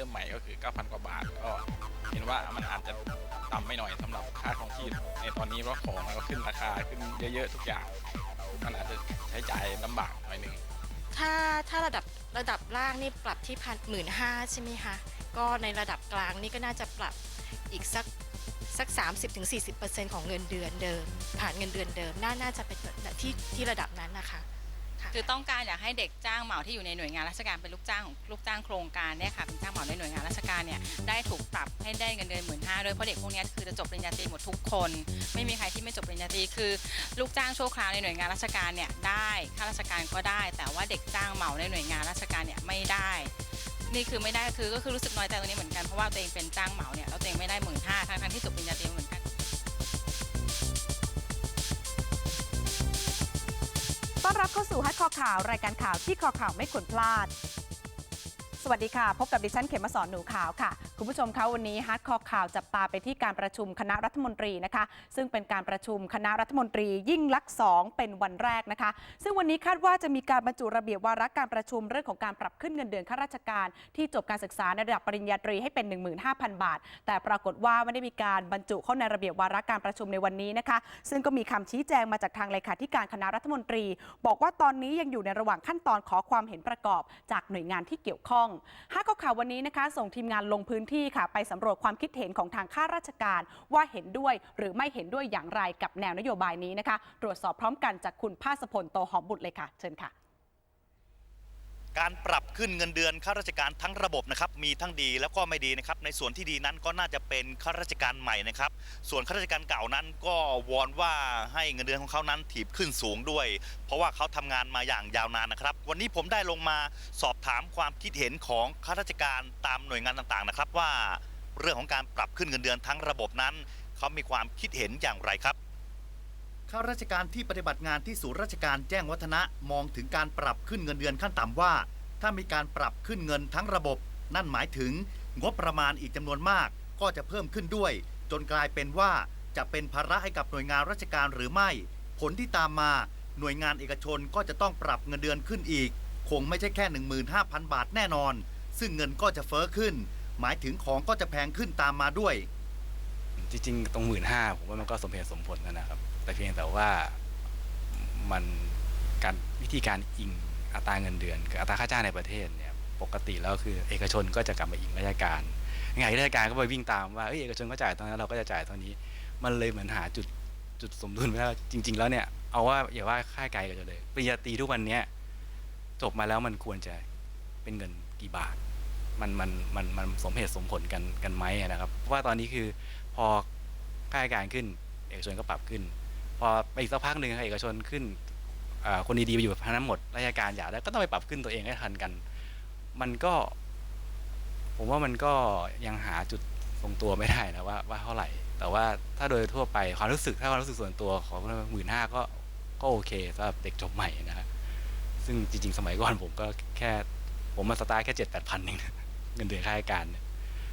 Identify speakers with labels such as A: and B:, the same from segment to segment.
A: ริ่มใหม่ก็คือ 9,000 กว่าบาท ก็เห็นว่ามันอาจจะต่ำไม่หน่อยสำหรับค่าของชีพในตอนนี้เพราะของมันก็ขึ้นราคาขึ้นเยอะๆทุกอย่าง มันอาจจะใช้จ่ายลำบากหน่อยหนึง
B: ถ้าถ้าระดับระดับล่างนี่ปรับที่พันหมื่นห้าใช่ไหมคะก็ในระดับกลางนี่ก็น่าจะปรับอีกสักสัก 30-40%ของเงินเดือนเดิม ผ่านเงินเดือนเดิมน่าน่าจะเป็นที่ที่ระดับน คื
C: อต้องการอยากให้เด็กจ้างเหมาที่อยู่ในหน่วยงานราชการเป็นลูกจ้างของลูกจ้างโครงการเนี่ยค่ะเป็นจ้างเหมาในหน่วยงานราชการเนี่ยได้ถูกปรับให้ได้เงินเดือนหมื่นห้าด้วยเพราะเด็กพวกนี้คือจะจบปริญญาตรีหมดทุกคน ไม่มีใครที่ไม่จบปริญญาตรีคือ ลูกจ้างชั่วคราวในหน่วยงานราชการเนี่ยได้ข้าราชการก็ได้ แต่ว่าเด็กจ้างเหมาในหน่วยงานราชการเนี่ยไม่ได้นี่คือไม่ได้คือก็คือรู้สึกน้อยใจตรงนี้เหมือนกันเพราะว่าตัวเองเป็นจ้างเหมาเนี่ยแล้วตัวเองไม่ได้หมื่นห้าทั้งที่จบปริญญาตรีเหมือนกัน
D: ต้อนรับเข้าสู่ฮัทคอข่าว รายการข่าวที่คอข่าวไม่ควรพลาด สวัสดีค่ะ พบกับดิฉันเขมสอนหนูขาวค่ะ คุณผู้ชมคะวันนี้ฮัทคอข่าวจับตาไปที่การประชุมคณะรัฐมนตรีนะคะ ซึ่งเป็นการประชุมคณะรัฐมนตรียิ่งลักษณ์สองเป็นวันแรกนะคะ ซึ่งวันนี้คาดว่าจะมีการบรรจุระเบียบวาระการประชุมเรื่องของการปรับขึ้นเงินเดือนข้าราชการ ที่จบการศึกษาในระดับปริญญาตรีให้เป็น 15,000 บาท แต่ปรากฏว่าไม่ได้มีการบรรจุเข้าในระเบียบวาระการประชุมในวันนี้นะคะ ซึ่งก็มีคำชี้แจงมาจากทางเลขาธิการคณะรัฐมนตรี บอกว่าตอนนี้ยังอยู่ในระหว่างขั้นตอนขอความเห็นประกอบ จากหน่วยงานที่เกี่ยวข้องห้าก็ข่าววันนี้นะคะ ส่งทีมงานลงพื้นที่ค่ะ ไปสำรวจความคิดเห็นของทางข้าราชการว่าเห็นด้วยหรือไม่เห็นด้วยอย่างไรกับแนวนโยบายนี้นะคะ ตรวจสอบพร้อมกันจากคุณภาสพลโตหอมบุตรเลยค่ะ เชิญค่ะ
E: การปรับขึ้นเงินเดือนข้าราชการทั้งระบบนะครับมีทั้งดีแล้วก็ไม่ดีนะครับในส่วนที่ดีนั้นก็น่าจะเป็นข้าราชการใหม่นะครับ ส่วนข้าราชการเก่านั้นก็วอนว่าให้เงินเดือนของเขานั้นถีบขึ้นสูงด้วย เพราะว่าเขาทำงานมาอย่างยาวนานนะครับ วันนี้ผมได้ลงมาสอบถามความคิดเห็นของข้าราชการตามหน่วยงานต่างๆนะครับ ว่าเรื่องของการปรับขึ้นเงินเดือนทั้งระบบนั้น เขามีความคิดเห็นอย่างไรครับ ข้าราชการที่ปฏิบัติงานที่ศูนย์ราชการแจ้งวัฒนะมองถึงการปรับขึ้นเงินเดือนขั้นต่ำว่า ถ้ามีการปรับขึ้นเงินทั้งระบบ นั่นหมายถึง งบประมาณอีกจำนวนมาก ก็จะเพิ่มขึ้นด้วย จนกลายเป็นว่าจะเป็นภาระให้กับหน่วยงานราชการหรือไม่ ผลที่ตามมาหน่วยงานเอกชนก็จะต้องปรับเงินเดือนขึ้นอีก คงไม่ใช่แค่ 15,000 บาทแน่นอน ซึ่งเงินก็จะเฟ้อขึ้น หมายถึงของก็จะแพงขึ้นตามมาด้วย
F: จริงๆ ตรงหมื่นห้าผมว่ามันก็สมเหตุสมผลนะนะครับ แต่เพียงแต่ว่ามันการวิธีการอิงอัตราเงินเดือนกับอัตราค่าจ้างในประเทศเนี่ยปกติแล้วคือ เอกชนก็จะกลับมาอิงราชการไงราชการก็ไปวิ่งตามว่าเอยเอกชนก็จ่ายเท่านั้นเราก็จะจ่ายเท่านี้ มันเลยเหมือนหาจุดจุดสมดุลไม่ได้วจริง ๆ แล้วเนี่ยเอาว่าอย่าว่าค่าไกลกันเลยปริญญาตรีทุกวันเนี้ยจบมาแล้วมันควรจะเป็นเงินกี่บาท มันมันมันมันสมเหตุสมผลกันกันไหมนะครับเพราะว่าตอนนี้คือพอค่าการขึ้น เอกชนก็ปรับขึ้น พอไปอีกสักพักหนึ่งเอกชนขึ้นคนดีๆไปอยู่กับนั้นหมดราชการอยากได้ก็ต้องไปปรับขึ้นตัวเองให้ทันกัน มันก็ ผมว่ามันก็ยังหาจุดทรงตัวไม่ได้นะว่าว่าเท่าไหร่ แต่ว่าถ้าโดยทั่วไปความรู้สึกถ้าความรู้สึกส่วนตัวของหมื่นห้าก็ก็โอเคสำหรับเด็กจบใหม่นะฮะซึ่งจริง ๆ สมัยก่อนผมก็แค่ ผมมาสตาร์แค่เจ็ดแปดพันเองเงินเดือนข้าราชการ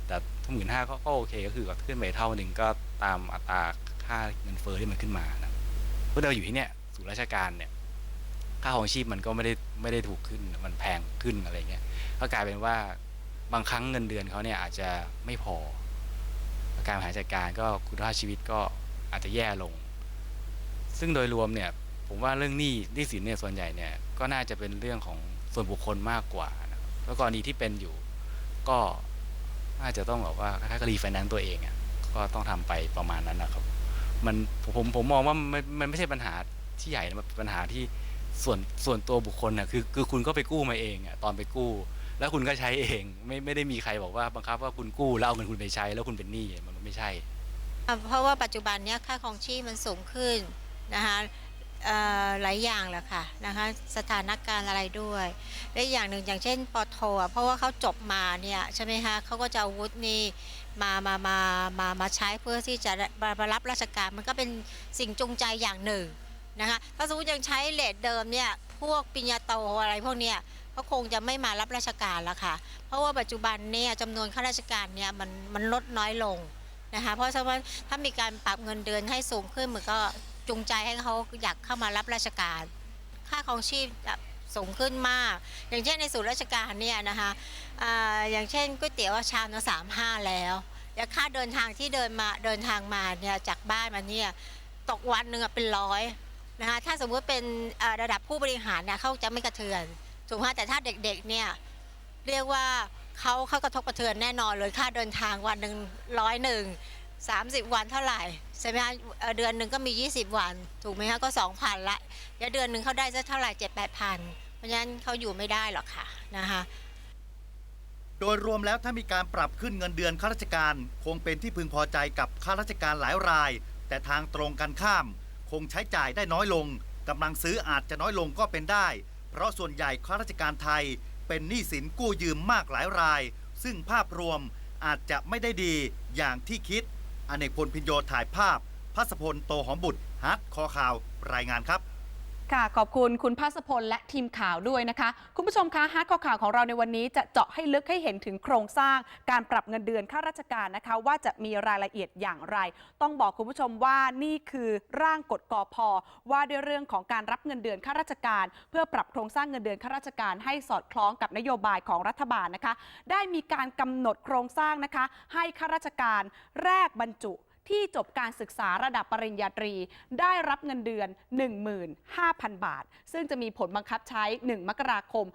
F: แต่ถ้าหมื่นห้าก็โอเคก็คือขึ้นไปเท่าหนึ่งก็ตามอัตราค่าเงินเฟ้อที่มันขึ้นมานะ พราะเราอยู่ที่เนี่ยสู่ราชการเนี่ยค่าของชีพมันก็ไม่ได้ไม่ได้ถูกขึ้นมันแพงขึ้นอะไรเงี้ยก็กลายเป็นว่าบางครั้งเงินเดือนเขาเนี่ยอาจจะไม่พอ การบริหารจัดการก็คุณภาพชีวิตก็อาจจะแย่ลง ซึ่งโดยรวมเนี่ย ผมว่าเรื่องหนี้หนี้สินเนี่ยส่วนใหญ่เนี่ยก็น่าจะเป็นเรื่องของส่วนบุคคลมากกว่านะแล้วกรณีที่เป็นอยู่ ก็น่าจะต้องแบบว่าคล้ายๆกับรีไฟแนนซ์ตัวเองอะก็ต้องทำไปประมาณนั้นนะครับ มันผมผมมองว่ามันมันไม่ใช่ปัญหาที่ใหญ่นะมันเป็นปัญหาที่ส่วนส่วนตัวบุคคลน่ะคือคือคุณก็ไปกู้มาเองอะตอนไปกู้ แล้วคุณก็ใช้เอง ไม่ไม่ได้มีใครบอกว่าบังคับว่าคุณกู้แล้วเอาเงินคุณไปใช้ แล้วคุณเป็นหนี้มันไม่ใช่
G: อะเพราะว่าปัจจุบันเนี้ยค่าครองชีพมันสูงขึ้นนะคะเอ่อหลายอย่างแหละค่ะนะคะสถานการณ์อะไรด้วย และอีกอย่างหนึ่งอย่างเช่นปอโทอะเพราะว่าเขาจบมาเนี่ยใช่ไหมคะเขาก็จะเอาวุฒินี่ มามามามามาใช้เพื่อที่จะมารับราชการมันก็เป็นสิ่งจูงใจอย่างหนึ่งนะคะถ้าสมมติยังใช้เลทเดิมเนี่ยพวกปิญญาโตอะไรพวกเนี้ยก็คงจะไม่มารับราชการล้วค่ะ เพราะว่าปัจจุบันเนี่ยจำนวนข้าราชการเนี่ยมันมันลดน้อยลงนะคะ เพราะฉะนั้นถ้ามีการปรับเงินเดือนให้สูงขึ้นมันก็จูงใจให้เขาอยากเข้ามารับราชการ ค่าของชีพ สูงขึ้นมาก อย่างเช่นในศูนย์ราชการเนี่ยนะคะออย่างเช่นก๋วยเตี๋ยวชามละสามห้าแล้วแล้วค่าเดินทางที่เดินมาเดินทางมาเนี่ยจากบ้านมาเนี่ยตกวันหนึ่งเป็นร้อยนะคะถ้าสมมุติเป็นระดับผู้บริหารเนี่ยเขาจะไม่กระเทือนถูกไหมแต่ถ้าเด็กๆเนี่ยเรียกว่าเขาเขากระทบกระเทือนแน่นอนเลยค่าเดินทางวันหนึ่งร้อยหนึ่ง 30 วันเท่าไหร่ใช่ไหมคะเอ่อเดือนหนึ่งก็มี 20 วัน ถูกไหมคะก็ 2,000ละแล้วเดือนหนึ่งเขาได้สักเท่าไหร่7 8พันเพราะฉะนั้นเขาอยู่ไม่ได้หรอกค่ะนะคะ
E: โดยรวมแล้วถ้ามีการปรับขึ้นเงินเดือนข้าราชการ คงเป็นที่พึงพอใจกับข้าราชการหลายราย แต่ทางตรงกันข้าม คงใช้จ่ายได้น้อยลงกำลังซื้ออาจจะน้อยลงก็เป็นได้ เพราะส่วนใหญ่ข้าราชการไทย เป็นหนี้สินกู้ยืมมากหลายราย ซึ่งภาพรวมอาจจะไม่ได้ดีอย่างที่คิด อเนกพลพินโยถ่ายภาพพัสพลโตหอมบุตรฮัทคอข่าวรายงานครับ
D: ค่ะ ขอบคุณคุณภาสพลและทีมข่าวด้วยนะคะ คุณผู้ชมคะฮาร์ดคอข่าวของเราในวันนี้จะเจาะให้ลึกให้เห็นถึงโครงสร้าง การปรับเงินเดือนข้าราชการนะคะ ว่าจะมีรายละเอียดอย่างไร ต้องบอกคุณผู้ชมว่านี่คือร่างกฎกอพว่าด้วยเรื่องของการรับเงินเดือนข้าราชการ เพื่อปรับโครงสร้างเงินเดือนข้าราชการ ให้สอดคล้องกับนโยบายของรัฐบาลนะคะ ได้มีการกำหนดโครงสร้างนะคะ ให้ข้าราชการแรกบรรจุ ที่จบการศึกษาระดับปริญญาตรี ได้รับเงินเดือน 15,000 บาท ซึ่งจะมีผลบังคับใช้ 1 มกราคม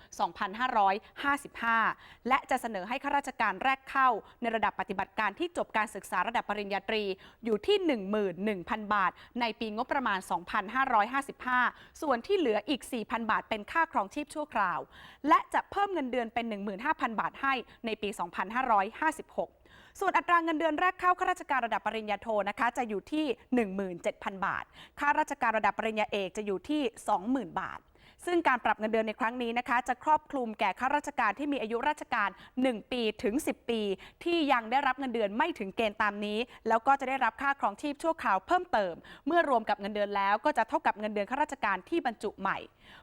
D: 2555 และจะเสนอให้ข้าราชการแรกเข้า ในระดับปฏิบัติการที่จบการศึกษาระดับปริญญาตรีอยู่ที่ 11,000 บาท ในปีงบประมาณ 2555 ส่วนที่เหลืออีก 4,000 บาท เป็นค่าครองชีพชั่วคราว และจะเพิ่มเงินเดือนเป็น 15,000 บาทให้ในปี 2556 ส่วนอัตราเงินเดือนแรกเข้าข้าราชการระดับปริญญาโทนะคะจะอยู่ที่ 17,000 บาทข้าราชการระดับปริญญาเอกจะอยู่ที่ 20,000 บาท ซึ่งการปรับเงินเดือนในครั้งนี้นะคะ จะครอบคลุมแก่ข้าราชการที่มีอายุราชการ 1 ปีถึง 10 ปี ที่ยังได้รับเงินเดือนไม่ถึงเกณฑ์ตามนี้ แล้วก็จะได้รับค่าครองชีพชั่วคราวเพิ่มเติม เมื่อรวมกับเงินเดือนแล้วก็จะเท่ากับเงินเดือนข้าราชการที่บรรจุใหม่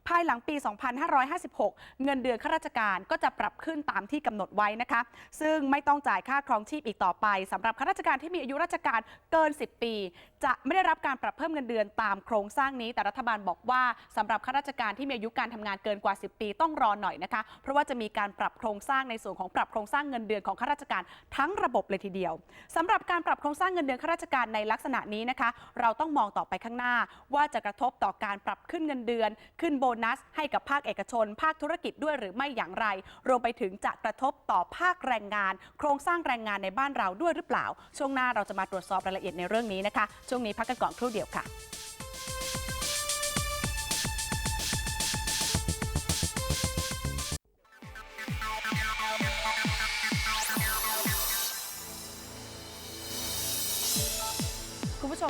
D: ภายหลังปี 2556 เงินเดือนข้าราชการก็จะปรับขึ้นตามที่กำหนดไว้นะคะ ซึ่งไม่ต้องจ่ายค่าครองชีพอีกต่อไปสำหรับข้าราชการที่มีอายุราชการเกิน 10 ปี จะไม่ได้รับการปรับเพิ่มเงินเดือนตามโครงสร้างนี้ แต่รัฐบาลบอกว่าสำหรับข้าราชการที่มีอายุการทำงานเกินกว่า 10 ปีต้องรอหน่อยนะคะ เพราะว่าจะมีการปรับโครงสร้างในส่วนของปรับโครงสร้างเงินเดือนของข้าราชการทั้งระบบเลยทีเดียวสำหรับการปรับโครงสร้างเงินเดือนข้าราชการในลักษณะนี้นะคะ เราต้องมองต่อไปข้างหน้า ว่าจะกระทบต่อการปรับขึ้นเงินเดือนขึ้นโบนัส ให้กับภาคเอกชน ภาคธุรกิจด้วยหรือไม่อย่างไร รวมไปถึงจะกระทบต่อภาคแรงงาน โครงสร้างแรงงานในบ้านเราด้วยหรือเปล่า ช่วงหน้าเราจะมาตรวจสอบรายละเอียดในเรื่องนี้นะคะ ช่วงนี้พักกันก่อนครู่เดียวค่ะ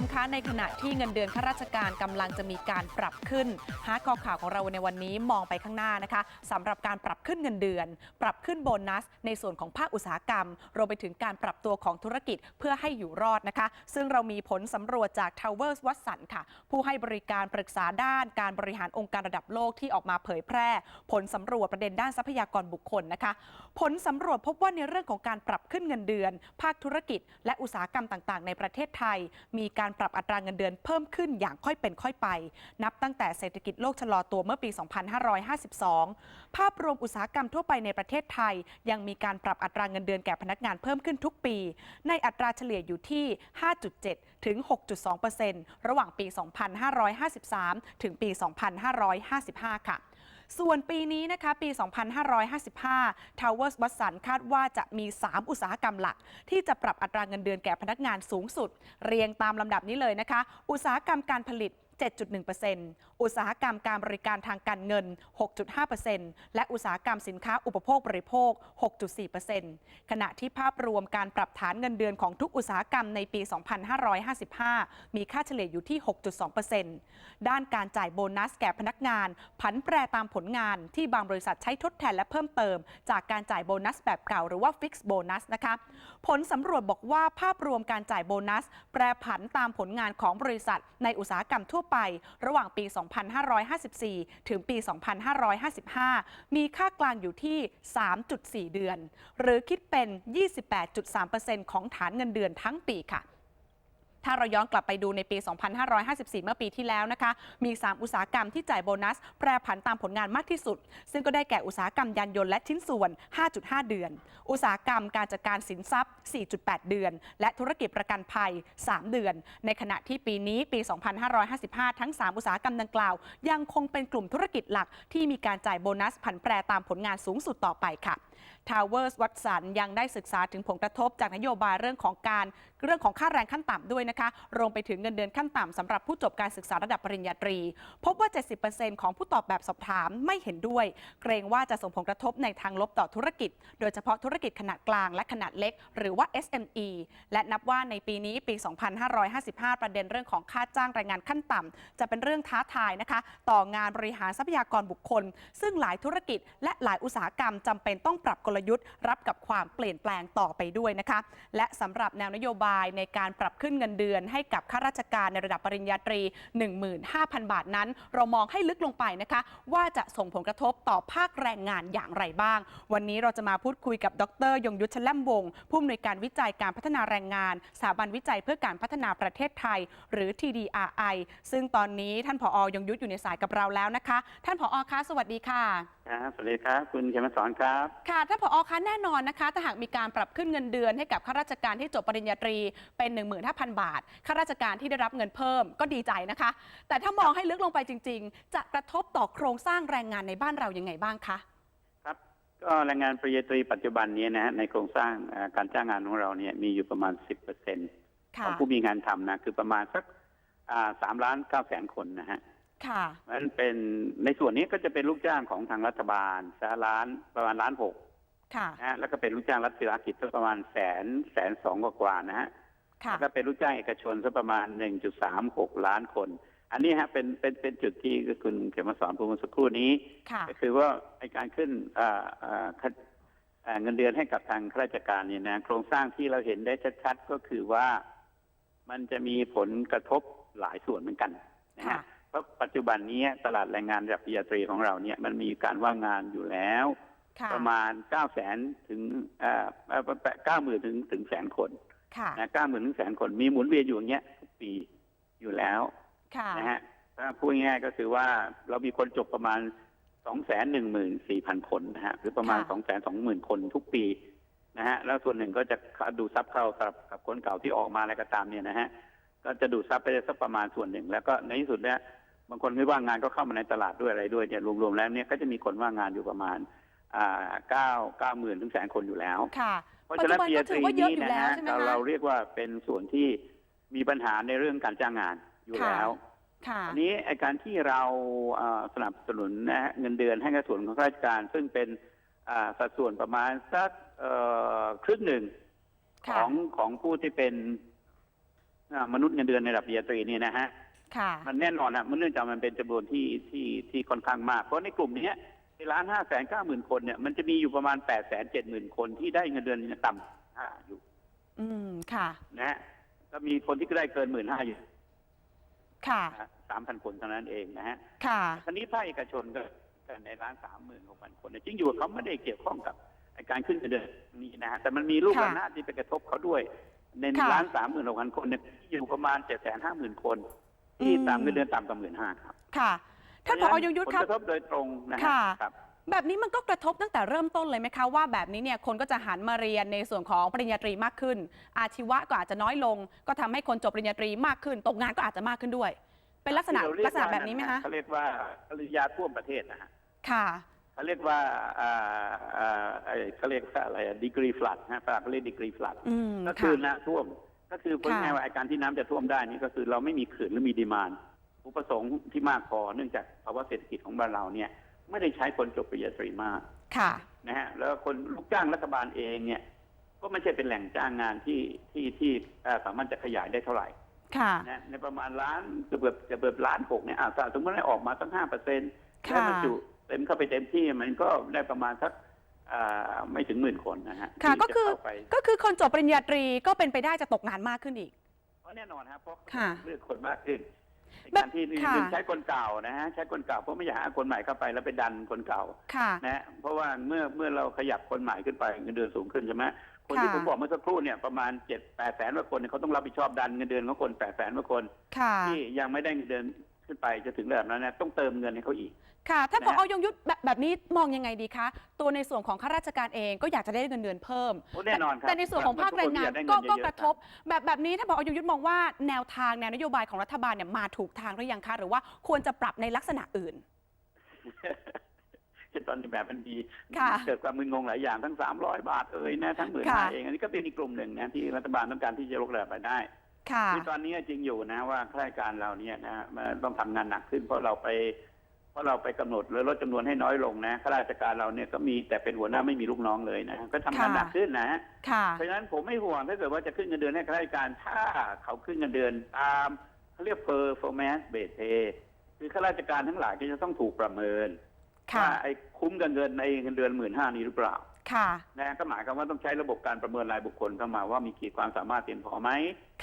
D: มคะในขณะที่เงินเดือนข้าราชการกำลังจะมีการปรับขึ้นฮาร์ดคอข่าวของเราในวันนี้มองไปข้างหน้านะคะสำหรับการปรับขึ้นเงินเดือน ปรับขึ้นโบนัส ในส่วนของภาคอุตสาหกรรม รวมไปถึงการปรับตัวของธุรกิจเพื่อให้อยู่รอดนะคะ ซึ่งเรามีผลสำรวจจาก Towers Watson ค่ะ ผู้ให้บริการปรึกษาด้านการบริหารองค์การระดับโลกที่ออกมาเผยแพร่ ผลสำรวจประเด็นด้านทรัพยากรบุคคลนะคะ ผลสำรวจพบว่าในเรื่องของการปรับขึ้นเงินเดือน ภาคธุรกิจ และอุตสาหกรรมต่าง ๆ ในประเทศไทย มีการปรับอัตราเงินเดือนเพิ่มขึ้นอย่างค่อยเป็นค่อยไป นับตั้งแต่เศรษฐกิจโลกชะลอตัวเมื่อปี 2552 ภาพรวมอุตสาหกรรมทั่วไปในประเทศไทย ยังมีการปรับอัตราเงินเดือนแก่พนักงานเพิ่มขึ้นทุกปี ในอัตราเฉลี่ยอยู่ที่ 5.7 ถึง 6.2%ระหว่างปี 2553 ถึงปี 2555 ค่ะ ส่วนปีนี้นะคะปี 2555 Towers Watson คาดว่าจะมี 3 อุตสาหกรรมหลัก ที่จะปรับอัตราเงินเดือนแก่พนักงานสูงสุด เรียงตามลำดับนี้เลยนะคะ อุตสาหกรรมการผลิต 7.1% อุตสาหกรรมการบริการทางการเงิน 6.5%และอุตสาหกรรมสินค้าอุปโภคบริโภค 6.4%ขณะที่ภาพรวมการปรับฐานเงินเดือนของทุกอุตสาหกรรมในปี 2555 มีค่าเฉลี่ยอยู่ที่ 6.2%ด้านการจ่ายโบนัสแก่พนักงาน ผันแปรตามผลงานที่บางบริษัทใช้ทดแทนและเพิ่มเติม จากการจ่ายโบนัสแบบเก่าหรือว่าฟิกซ์โบนัสนะคะผลสำรวจบอกว่าภาพรวมการจ่ายโบนัส แปรผันตามผลงานของบริษัทในอุตสาหกรรมทั่วไป ระหว่างปี 2 2554 ถึงปี 2555 มีค่ากลางอยู่ที่ 3.4 เดือน หรือคิดเป็น 28.3%ของฐานเงินเดือนทั้งปีค่ะ ถ้าเราย้อนกลับไปดูในปี 2554 เมื่อปีที่แล้วนะคะ มี 3 อุตสาหกรรมที่จ่ายโบนัส แปรผันตามผลงานมากที่สุด ซึ่งก็ได้แก่อุตสาหกรรมยานยนต์และชิ้นส่วน 5.5 เดือน อุตสาหกรรมการจัดการสินทรัพย์ 4.8 เดือน และธุรกิจประกันภัย 3 เดือน ในขณะที่ปีนี้ปี 2555 ทั้ง 3 อุตสาหกรรมดังกล่าว ยังคงเป็นกลุ่มธุรกิจหลักที่มีการจ่ายโบนัสผันแปรตามผลงานสูงสุดต่อไปค่ะ ทาวเวอร์สวัตสันยังได้ศึกษาถึงผลกระทบจากนโยบายเรื่องของการเรื่องของค่าแรงขั้นต่ำด้วยนะคะ รวมไปถึงเงินเดือนขั้นต่ำสำหรับผู้จบการศึกษาระดับปริญญาตรี พบว่า 70%ของผู้ตอบแบบสอบถามไม่เห็นด้วย เกรงว่าจะส่งผลกระทบในทางลบต่อธุรกิจ โดยเฉพาะธุรกิจขนาดกลางและขนาดเล็ก หรือว่า SME และนับว่าในปีนี้ปี 2555 ประเด็นเรื่องของค่าจ้างแรงงานขั้นต่ำจะเป็นเรื่องท้าทายนะคะ ต่องานบริหารทรัพยากรบุคคล ซึ่งหลายธุรกิจและหลายอุตสาหกรรมจำเป็นต้องปรับกลยุทธ์ รับกับความเปลี่ยนแปลงต่อไปด้วยนะคะและสำหรับแนวนโยบายในการปรับขึ้นเงินเดือน ให้กับข้าราชการในระดับปริญญาตรี 15,000 บาทนั้น เรามองให้ลึกลงไปนะคะ ว่าจะส่งผลกระทบต่อภาคแรงงานอย่างไรบ้าง วันนี้เราจะมาพูดคุยกับดร ยงยุทธชแล่มวงศ์ผู้อำนวยการวิจัยการพัฒนาแรงงานสถาบันวิจัยเพื่อการพัฒนาประเทศไทย หรือ TDRI ซึ่งตอนนี้ท่านผอยงยุทธอยู่ในสายกับเราแล้วนะคะ ท่านผอคะสวัสดีค่ะ
H: ครับสวัสดีครับ คุณเขมสอนครับ
D: ค่ะท่านผอคะแน่นอนนะคะ ถ้าหากมีการปรับขึ้นเงินเดือนให้กับข้าราชการที่จบปริญญาตรีเป็น 15,000 บาท ข้าราชการที่ได้รับเงินเพิ่มก็ดีใจนะคะ แต่ถ้ามองให้ลึกลงไปจริง ๆ จะกระทบต่อโครงสร้างแรงงานในบ้านเรายังไงบ้างคะ
H: ครับ ก็แรงงานปริญญาตรีปัจจุบันนี้นะฮะในโครงสร้างเอ่อการจ้างงานของเราเนี่ยมีอยู่ประมาณ 10%ข
D: ค่ะ
H: องผู้มีงานทำนะคือประมาณสักสามล้านเก้าแสนคนนะฮะ
D: ค่ะ
H: มันเป็นในส่วนนี้ก็จะเป็นลูกจ้างของทางรัฐบาลสล้านประมาณล้านหก
D: ค่ะ
H: นะฮะแล้วก็เป็นลูกจ้างรัฐวิสาหกิจสักประมาณแสนแสนสองกว่าๆนะฮะ
D: ค่ะ
H: แล้วก็เป็นลูกจ้างเอกชนสักประมาณ1.36ล้านคน อันนี้ฮะเป็นเป็นเป็นจุดที่คุณเขมสอนพูดเมื่อสักครู่นี้
D: ค่ะ
H: ก็คือว่าไอการขึ้นเอ่อเอ่อขั้นเอ่อเงินเดือนให้กับทางข้าราชการเนี่ยนะโครงสร้างที่เราเห็นได้ชัดๆก็คือว่ามันจะมีผลกระทบหลายส่วนเหมือนกันนะ
D: ค่ะ
H: ฮะเพราะปัจจุบันนี้ตลาดแรงงานระดับปริญญาตรีของเราเนี่ยมันมีการว่างงานอยู่แล้ว
D: ค่ะ
H: ประมาณ9 0 0แสนถึงเก้าหมื่นถึงถึงแสนคน
D: ค่ะ
H: นะเก้าหมื่นถึงแสนคนมีหมุนเวียนอยู่อย่างเงี้ยทุกปีอยู่แล้ว
D: ค่ะ
H: นะฮะถ้าพูดง่ายๆก็คือว่าเรามีคนจบประมาณสองแสนหนึ่งหมื่นสี่พันคนนะฮะหรือประมาณสองแสนสองหมื่นคนทุกปีนะฮะแล้วส่วนหนึ่งก็จะดูดซับเข้ากับกับคนเก่าที่ออกมาอะไรก็ตามเนี่ยนะฮะก็จะดูดซับไปได้สักประมาณส่วนหนึ่ง แล้วก็ในที่สุดเนี่ยบางคนไม่ว่างงานก็เข้ามาในตลาดด้วยอะไรด้วยเนี่ยรวมๆแล้วเนี่ยก็จะมีคนว่างงานอยู่ประมาณอ่า เก้าเก้าหมื่นถึงแสนคนอยู่แล้ว
D: ค่ะ
H: เพราะฉะนั้น
D: ปัจจุบันก็ถือว่าเยอะอยู่แล้ว
H: ฮะ
D: ใช่ไหม
H: เรา
D: คะ
H: เราเรียกว่าเป็นส่วนที่มีปัญหาในเรื่องการจ้างงานอยู่
D: ค่ะ
H: แล้ว
D: ค่ะ
H: อันนี้ไอการที่เราเอ่อสนับสนุนนะฮะเงินเดือนให้กับส่วนของข้าราชการซึ่งเป็นอ่าสัดส่วนประมาณสักเอ่อครึ่งหนึ่งข
D: ค่ะ
H: องของผู้ที่เป็นอ่ามนุษย์เงินเดือนในระดับปริญญาตรีเนี่ยนะฮะ
D: ค่ะ
H: มันแน่นอนอะมันเนื่องจากมันเป็นจำนวนที่ที่ที่ค่อนข้างมาก เพราะในกลุ่มเนี้ย ในล้านห้าแสนเก้าหมื่นคนเนี่ยมันจะมีอยู่ประมาณแปดแสนเจ็ดหมื่นคนที่ได้เงินเดือนต่ำห้าอยู่
D: อืมค่ะ
H: นะฮะก็มีคนที่ได้เกินหมื่นห้าอยู่
D: ค่ะ
H: สามพันคนเท่านั้นเองนะฮะ
D: ค่ะ
H: ทีนี้ภาคเอกชนก็กันในล้านสามหมื่นหกพันคนเนี่ยจริงอยู่กับเขาไม่ได้เกี่ยวข้องกับไอ้การขึ้นเงินเดือนนี้นะฮะแต่มันมีลูก
D: ค่ะ
H: ระนาดที่ไปกระทบเขาด้วยใน
D: ค่ะ
H: ล้านสามหมื่นหกพันคนเนี่ยอยู่ประมาณเจ็ดแสนห้าหมื่นคน ที่
D: อืม
H: ตามเงินเดือนต่ำกว่าหมื่นห้าครับ
D: ค่ะ ท่านผอยงยุทธ
H: ผล
D: ครับ
H: กระทบโดยตรงนะฮะ
D: ค่ะ
H: ครับ
D: แบบนี้มันก็กระทบตั้งแต่เริ่มต้นเลยไหมคะว่าแบบนี้เนี่ยคนก็จะหันมาเรียนในส่วนของปริญญาตรีมากขึ้น อาชีวะก็อาจจะน้อยลง ก็ทำให้คนจบปริญญาตรีมากขึ้น ตกงานก็อาจจะมากขึ้นด้วย เป็นลักษณะ
H: ที่เราเรีย
D: ลักษณะแบบนี้ไหมคะ
H: เขาเรียกว่าปริญญาท่วมประเทศนะฮะ
D: ค่ะ
H: เขาเรียกว่าอ่าอ่าไอ้เขาเรียกว่าอะไรดีกรีฟลัดนะฮะฝรั่งเขาเรียกดีกรีฟลัด
D: อืม
H: ก็คือ
D: ค่ะ
H: น้ำท่วม ก็คือพูด
D: ค่ะ
H: ง่ายๆว่าไอ้การที่น้ำจะท่วมได้นี่ก็คือเราไม่มีเขื่อนหรือมีดีมาน อุปสงค์ที่มากพอเนื่องจากภาวะเศรษฐกิจของบ้านเราเนี่ยไม่ได้ใช้คนจบปริญญาตรีมาก
D: ค่ะ
H: นะฮะแล้วคนลูกจ้างรัฐบาลเองเนี่ย ก็ไม่ใช่เป็นแหล่งจ้างงานที่ที่ที่เอ่อสามารถจะขยายได้เท่าไหร่
D: ค่ะ
H: นะในประมาณล้านเกือบเกือบเกือบล้านหกเนี่ยอ่าถ้าสมมติได้ออกมาตั้งห้าเปอร์เซ็นต์
D: ค่ะ
H: แล้วมันจุเต็มเข้าไปเต็มที่มันก็ได้ประมาณสักอ่าไม่ถึงหมื่นคนนะฮะ
D: ค่ะ
H: ที่
D: ก็คือ
H: จะเข้าไป
D: ก็คือคนจบปริญญาตรีก็เป็นไปได้จะตกงานมากขึ้นอีก
H: เพราะแน่นอนครับเพราะ
D: ค่ะ
H: เลือกคนมากขึ้น
D: แบบ
H: การที่
D: ค่ะ
H: หนึ่งใช้คนเก่านะฮะใช้คนเก่าเพราะไม่อยากหาคนใหม่เข้าไปแล้วไปดันคนเก่า
D: ค่ะ
H: นะฮะเพราะว่าเมื่อเมื่อเราขยับคนใหม่ขึ้นไปเงินเดือนสูงขึ้นใช่ไหมคนที่
D: ค่ะ
H: ผมบอกเมื่อสักครู่เนี่ยประมาณเจ็ดแปดแสนกว่าคนเนี่ยเขาต้องรับผิดชอบดันเงินเดือนของคนแปดแสนกว่าคน
D: ค่ะ
H: ที่ยังไม่ได้เงินเดือนขึ้นไปจะถึงระดับนั้นนะต้องเติมเงินให้เขาอีก
D: ค่ะท่าน
H: นะ
D: ผ
H: ฮะ
D: อยงยุทธแบบแบบนี้มองยังไงดีคะ ตัวในส่วนของข้าราชการเองก็อยากจะได้เงินเดือนเพิ่ม
H: โอ้แน่นอนครับ
D: แต่ในส่วนของภาคแรงงาน
H: ทุกคนอยากได้เงิน
D: ก็
H: เยอะๆ
D: ก็กระทบ
H: ค
D: แบบแบบนี้ท่านผอยงยุทธมองว่าแนวทางแนวนโยบายของรัฐบาลเนี่ยมาถูกทางหรือยังคะ หรือว่าควรจะปรับในลักษณะอื่น
H: คือตอนนี้แบบมันดี
D: ค่ะ
H: เกิดความมึนงงหลายอย่างทั้ง300บาทเอ่ยนะทั้งหมื่น
D: ค่ะ
H: ห้าเองอันนี้ก็เป็นอีกกลุ่มหนึ่งนะที่รัฐบาลต้องการที่จะลดระดับรายได้
D: ค่ะ
H: คือตอนนี้จริงอยู่นะว่าข้าราชการเราเนี่ยนะมันต้องทำงานหนักขึ้นเพราะเราไปเพ ราะเราไปกำหนดหรือลดจำนวนให้น้อยลงนะข้าราชการเราเนี่ยก็มีแต่เป็นหัวหน้าไม่มีลูกน้องเลยนะก็ทำงาน
D: ค่ะ
H: หนักขึ้นนะ
D: ค่ะ
H: เพราะฉะนั้นผมไม่ห่วงถ้าเกิดว่าจะขึ้นเงินเดือนให้ข้าราชการถ้าเขาขึ้นเงินเดือนตามเขาเรียก performance based pay คือข้าราชการทั้งหลายที่จะต้องถูกประเมิน
D: ค่ะ
H: ว่าไอ้คุ้มกับเงินในเงินเดือนหมื่นห้านี้หรือเปล่า
D: ค่ะ
H: นะก็หมายความว่าต้องใช้ระบบการประเมินรายบุคคลเข้ามาว่ามีขีดความสามารถเพียงพอไหม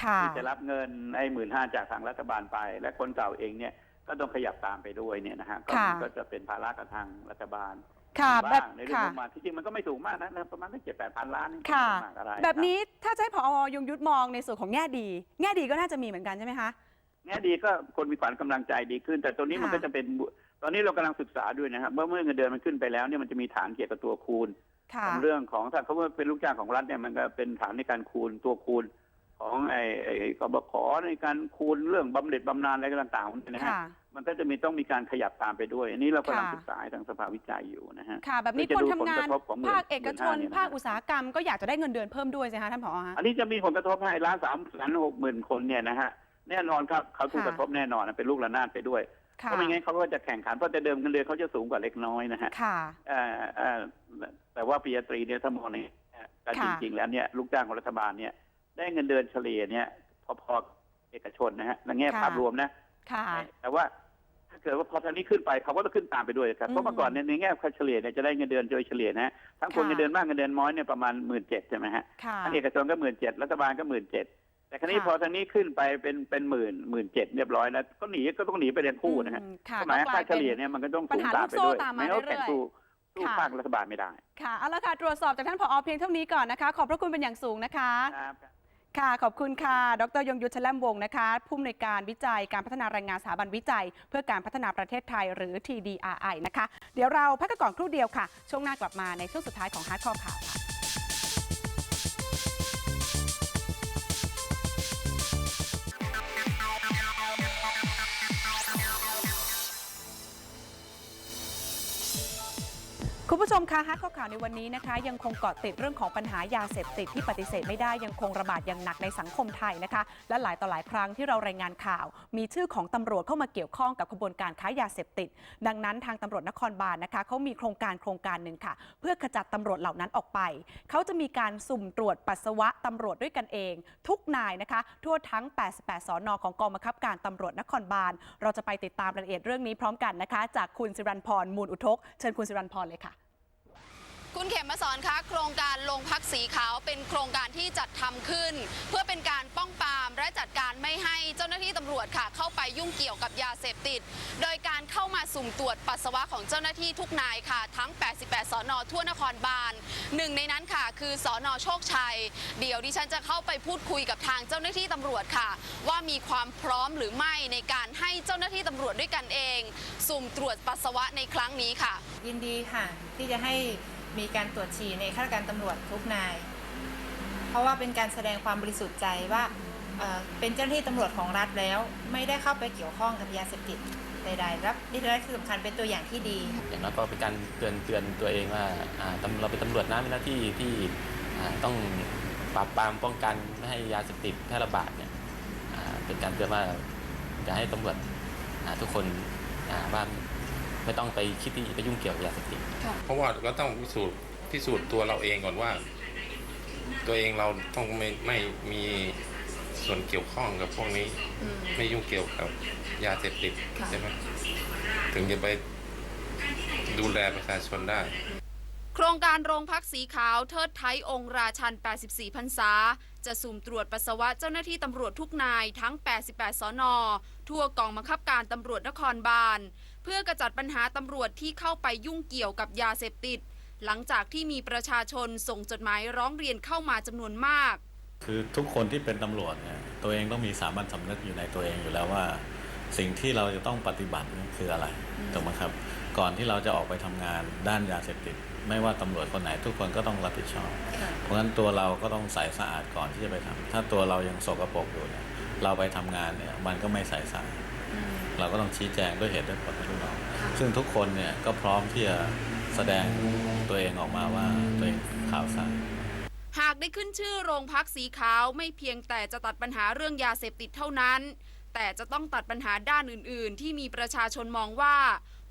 D: ค่ะ
H: ที่จะรับเงินไอ้หมื่นห้าจากทางรัฐบาลไป และคนเก่าเองเนี่ย ก็ต้องขยับตามไปด้วยเนี่ยนะฮะก็
D: ค่ะ
H: ก็จะเป็นภาระกับทางรัฐบาล
D: ค่ะแบบ
H: บ้างในเรื่อง
D: ค่ะ
H: งบประมาณที่จริงมันก็ไม่สูงมากนะประมาณสักเจ็ดแปดพันล้านนี่
D: ค่ะ
H: ไม่มากอะไร
D: แบบนี้ถ้าจะให้ผอยงยุทธมองในส่วนของแง่ดี แง่ดีก็น่าจะมีเหมือนกันใช่ไหมคะ
H: แง่ดีก็คนมีขวัญกำลังใจดีขึ้น แต่ตัวนี้มัน
D: ค่ะ
H: ก็จะเป็นบุตอนนี้เรากำลังศึกษาด้วยนะครับเมื่อเมื่อเงินเดือนมันขึ้นไปแล้วเนี่ยมันจะมีฐานเกี่ยวกับตัวคูณ
D: ค่ะ
H: ของเรื่องของถ้าเขาว่าเป็นลูกจ้างของรัฐเนี่ยมันก็เป็นฐานในการคูณตัวคูณ ของไอ้ไอ้กบขในการคูณเรื่องบำเหน็จบำนาญอะไรต่างๆเนี่ยนะฮะ
D: ค่ะ
H: มันก็จะมีต้องมีการขยับตามไปด้วย อันนี้เรากำลัง
D: ค่ะ
H: ศึกษาให้ทางสภาวิจัยอยู่นะฮะ
D: ค่ะ แบบนี้
H: เพื่อ
D: คน
H: จะดู
D: ทำงาน
H: ผลกระทบของหมื่น
D: ภาคเอกชน
H: หมื่นห้าเนี่ยนะ
D: ภาคอุตสาหกรรมก็อยากจะได้เงินเดือนเพิ่มด้วยใช่ไหมคะท่านผอฮะ
H: อันนี้จะมีผลกระทบให้ล้านสามแสนหกหมื่นคนเนี่ยนะฮะแน่นอนครับเขาถูก
D: ค่ะ
H: กระทบแน่นอนนะเป็นลูกระนาดไปด้วย
D: ค่ะ
H: เพราะไม่งั้นเขาก็จะแข่งขันเพราะแต่เดิมเงินเดือนเขาจะสูงกว่าเล็กน้อยนะฮะ
D: ค่ะ
H: เอ่อเอ่อแต่ว่าปริญญาตรีเนี่ยถ้ามองในการ
D: ค่ะ
H: จริงๆแล้วเนี่ยลูกจ้างของรัฐบาลเนี่ย ได้เงินเดือนเฉลี่ยเนี่ยพอๆเอกชนนะฮะในแง่
D: ค่ะ
H: ภาพรวมนะ
D: ค่ะ
H: แต่ว่าถ้าเกิดว่าพอทางนี้ขึ้นไปเขาก็ต้องขึ้นตามไปด้วยครับ
D: อืม
H: เพราะเมื่อก่อนเนี่ยในแง่ค่าเฉลี่ยเนี่ยจะได้เงินเดือนโดยเฉลี่ยนะฮะทั้งคน
D: ค่ะ
H: เงินเดือนมากเงินเดือนน้อยเนี่ยประมาณหมื่นเจ็ดใช่ไหมฮะ
D: ค่ะ
H: ทางเอกชนก็หมื่นเจ็ดรัฐบาลก็หมื่นเจ็ดแต่ครั้นี้
D: ค่ะ
H: พอทางนี้ขึ้นไปเป็นเป็นหมื่นหมื่นเจ็ดเรียบร้อยแล้วก็หนีก็ต้องหนีไปเรียนคู่นะฮะ
D: อืมค่ะ
H: สมัย
D: ก็กล
H: ค่ายเฉ
D: เป็น
H: ลี่ยเนี่ยมันก็ต้อง
D: ปัญ
H: สูง
D: หา
H: ตาม
D: ลูก
H: ไป
D: โซ่
H: ด้วย
D: ตามมา
H: ไม่งั้นก็แข่ง
D: เรื่อยๆ
H: สู้สู้
D: ค่ะ
H: ภาครัฐบาลไม่ได้
D: ค่ะเอาละค่ะตรวจสอบจากท่านผอเพียงเท่านี้ก่อนนะคะ ขอบพระคุณเป็นอย่างสูงนะคะ
H: ค่ะ
D: ขอบคุณค่ะ ดรยงยุทธชแลมวงศ์นะคะ ผู้อำนวยการวิจัยการพัฒนาแรงงานสถาบันวิจัย เพื่อการพัฒนาประเทศไทยหรือ TDRI นะคะ เดี๋ยวเราพักกันก่อนครู่เดียวค่ะ ช่วงหน้ากลับมาในช่วงสุดท้ายของฮาร์ดคอร์ข่าวค่ะ คุณผู้ชมคะฮัทข่าวในวันนี้นะคะ ยังคงเกาะติดเรื่องของปัญหายาเสพติดที่ปฏิเสธไม่ได้ยังคงระบาดอย่างหนักในสังคมไทยนะคะ และหลายต่อหลายครั้งที่เรารายงานข่าว มีชื่อของตำรวจเข้ามาเกี่ยวข้องกับขบวนการค้ายาเสพติด ดังนั้นทางตำรวจนครบาลนะคะเขามีโครงการโครงการหนึ่งค่ะ เพื่อขจัดตำรวจเหล่านั้นออกไป เขาจะมีการสุ่มตรวจปัสสาวะตำรวจด้วยกันเอง ทุกนายนะคะทั่วทั้ง 88 สอนอของกองบังคับการตำรวจนครบาลเราจะไปติดตามรายละเอียดเรื่องนี้พร้อมกันนะคะ จากคุณสิรันพรมูลอุทกเชิญคุณสิรันพรเลยค่ะ
I: คุณเขมมาสอนคะโครงการลงพักสีขาวเป็นโครงการที่จัดทำขึ้น เพื่อเป็นการป้องปรามและจัดการไม่ให้เจ้าหน้าที่ตำรวจค่ะ เข้าไปยุ่งเกี่ยวกับยาเสพติด โดยการเข้ามาสุ่มตรวจปัสสาวะของเจ้าหน้าที่ทุกนายค่ะ ทั้ง 88 สอนอทั่วนครบาลหนึ่งในนั้นค่ะ คือสอนอโชคชัย เดี๋ยวดิฉันจะเข้าไปพูดคุยกับทางเจ้าหน้าที่ตำรวจค่ะ ว่ามีความพร้อมหรือไม่ในการให้เจ้าหน้าที่ตำรวจด้วยกันเอง สุ่มตรวจปัสสาวะในครั้งนี้ค่ะ
J: ยินดีค่ะ ที่จะให้ มีการตรวจฉี่ในข้าราชการตำรวจทุกนาย เพราะว่าเป็นการแสดงความบริสุทธิ์ใจว่าเเป็นเจ้าหน้าที่ตำรวจของรัฐแล้ว ไม่ได้เข้าไปเกี่ยวข้องกับยาเสพติดใดๆรับนี่และที่สำคัญเป็นตัวอย่างที่ดี
K: อย่างน้อยก็เป็นการเตือนเตือนตัวเองว่าเราเป็นตำรวจนะมีหน้าที่ที่ต้องปราบปรามป้องกันไม่ให้ยาเสพติดแพร่ระบาดเนี่ยเป็นการเตือนว่าจะให้ตำรวจทุกคนว่า ไม่ต้องไปคิดที่ไปยุ่งเกี่ยวกับยาเสพติด
L: เพราะว่าเราต้องพิสูจน์พิสูจน์ตัวเราเองก่อนว่า ตัวเองเราต้องไม่ไม่มีส่วนเกี่ยวข้องกับพวกนี้ ไม่ยุ่งเกี่ยวกับยาเสพติดใช่ไหมถึงจะไปดูแลประชาชนได้
I: โครงการโรงพักสีขาวเทิดไทยองค์ราชัน 84 พรรษา จะสุ่มตรวจปัสสาวะเจ้าหน้าที่ตำรวจทุกนายทั้ง 88สนทั่วกองบังคับการตำรวจนครบาล เพื่อกระจัดปัญหาตำรวจที่เข้าไปยุ่งเกี่ยวกับยาเสพติด หลังจากที่มีประชาชนส่งจดหมายร้องเรียนเข้ามาจำนวนมาก
M: คือทุกคนที่เป็นตำรวจเนี่ยตัวเองต้องมีสามัญสำนึกอยู่ในตัวเองอยู่แล้วว่า สิ่งที่เราจะต้องปฏิบัติคืออะไรถูกไหมครับ ก่อนที่เราจะออกไปทำงานด้านยาเสพติด ไม่ว่าตำรวจคนไหนทุกคนก็ต้องรับผิดชอบ เพราะฉะนั้นตัวเราก็ต้องใสสะอาดก่อนที่จะไปทำถ้าตัวเรายังสกปรกอยู่เนี่ยเราไปทำงานเนี่ยมันก็ไม่ใสสะอาด เราก็ต้องชี้แจงด้วยเหตุด้วยผลให้ลูกน้องซึ่งทุกคนเนี่ยก็พร้อมที่จะแสดงตัวเองออกมาว่าตัวเองข่าวสาร
I: หากได้ขึ้นชื่อโรงพักสีขาวไม่เพียงแต่จะตัดปัญหาเรื่องยาเสพติดเท่านั้น แต่จะต้องตัดปัญหาด้านอื่น ๆ ที่มีประชาชนมองว่า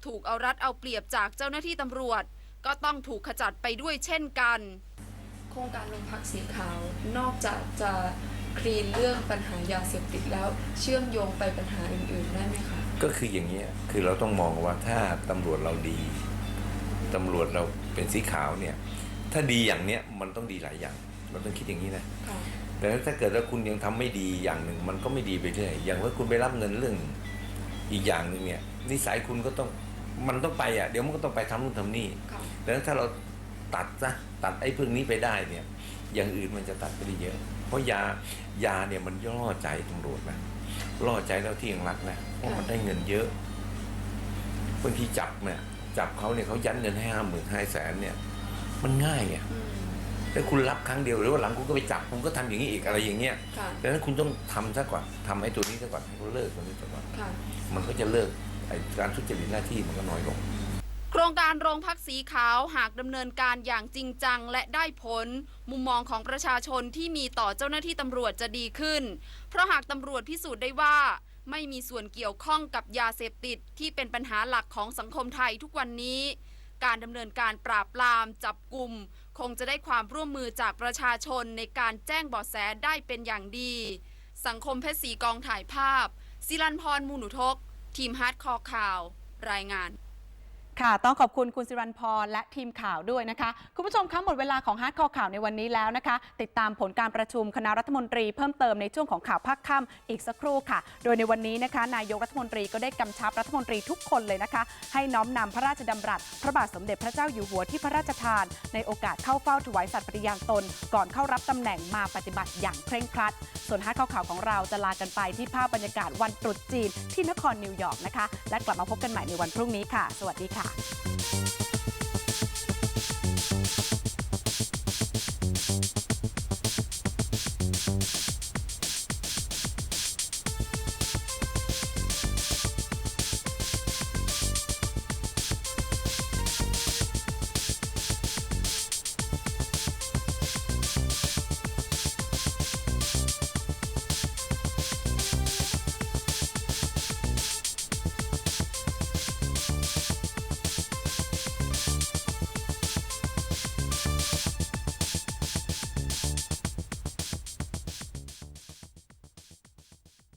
I: ถูกเอารัดเอาเปรียบจากเจ้าหน้าที่ตำรวจ ก็ต้องถูกขจัดไปด้วยเช่นกัน
N: โครงการโรงพักสีขาวนอกจากจะ คลีนเรื่องปัญหายาเสพติดแล้วเชื่อมโยงไปปัญหาอื่นๆได้ไหมคะ
O: ก็คืออย่างนี้ยคือเราต้องมองว่าถ้าตำรวจเราดีตำรวจเราเป็นสีขาวเนี่ย ถ้าดีอย่างเนี้ยมันต้องดีหลายอย่าง เราต้องคิดอย่างนี้นะ
N: ค่ะ
O: แต่ถ้าเกิดว่าคุณยังทำไม่ดีอย่างหนึ่ง มันก็ไม่ดีไปเรื่อยอย่างว่าคุณไปรับเงินเรื่องอีกอย่างหนึ่งเนี่ยนิสัยคุณก็ต้องมันต้องไปอะเดี๋ยวมันก็ต้องไปทำนู่นทำนี่
N: ค่ะ
O: ดังนั้นถ้าเรา ตัดซะตัดไอ้พวกนี้ไปได้เนี่ย อย่างอื่นมันจะตัดไปได้เยอะ เพราะยายาเนี่ยมันล่อใจตำรวจนะล่อใจแล้วที่ยังรักนะเพราะมันได้เงินเยอะบางทีจับเนี่ยจับเขาเนี่ยเขายัดเงินให้ห้าหมื่นห้าแสนเนี่ย มันง่ายไงแล้วคุณรับครั้งเดียวหรือว่าหลังคุณก็ไปจับคุณก็ทำอย่างนี้อีกอะไรอย่างเงี้ย
N: ค่ะ
O: ดังนั้นคุณต้องทำซะก่อนทำให้ตัวนี้ซะก่อนให้เขาเลิกตัวนี้ซะก่อน
N: ค่ะ
O: มันก็จะเลิกไอ้การทุจริตหน้าที่มันก็น้อยลง
I: โครงการโรงพักสีขาวหากดำเนินการอย่างจริงจังและได้ผล มุมมองของประชาชนที่มีต่อเจ้าหน้าที่ตำรวจจะดีขึ้น เพราะหากตำรวจพิสูจน์ได้ว่า ไม่มีส่วนเกี่ยวข้องกับยาเสพติดที่เป็นปัญหาหลักของสังคมไทยทุกวันนี้ การดำเนินการปราบปรามจับกลุ่ม คงจะได้ความร่วมมือจากประชาชนในการแจ้งเบาะแสได้เป็นอย่างดี สังคมเพชรศรีกองถ่ายภาพศิรันพรมูหนุทก ทีมฮาร์ดคอร์ข่าว รายงาน
D: ค่ะ ต้องขอบคุณคุณสิรันพรและทีมข่าวด้วยนะคะ คุณผู้ชมคะหมดเวลาของฮาร์ดคอข่าวในวันนี้แล้วนะคะ ติดตามผลการประชุมคณะรัฐมนตรีเพิ่มเติมในช่วงของข่าวภาคค่ำอีกสักครู่ค่ะ โดยในวันนี้นะคะ นายกรัฐมนตรีก็ได้กำชับรัฐมนตรีทุกคนเลยนะคะ ให้น้อมนำพระราชดำรัส พระบาทสมเด็จพระเจ้าอยู่หัวที่พระราชทาน ในโอกาสเข้าเฝ้าถวายสัตย์ปฏิญาณตน ก่อนเข้ารับตำแหน่งมาปฏิบัติอย่างเคร่งครัด ส่วนฮาร์ดคอข่าวของเราจะลากันไปที่ภาพบรรยากาศวันตรุษจีนที่นครนิวยอร์กนะคะ และกลับมาพบกันใหม่ในวันพรุ่งนี้ค่ะ สวัสดีค่ะうん。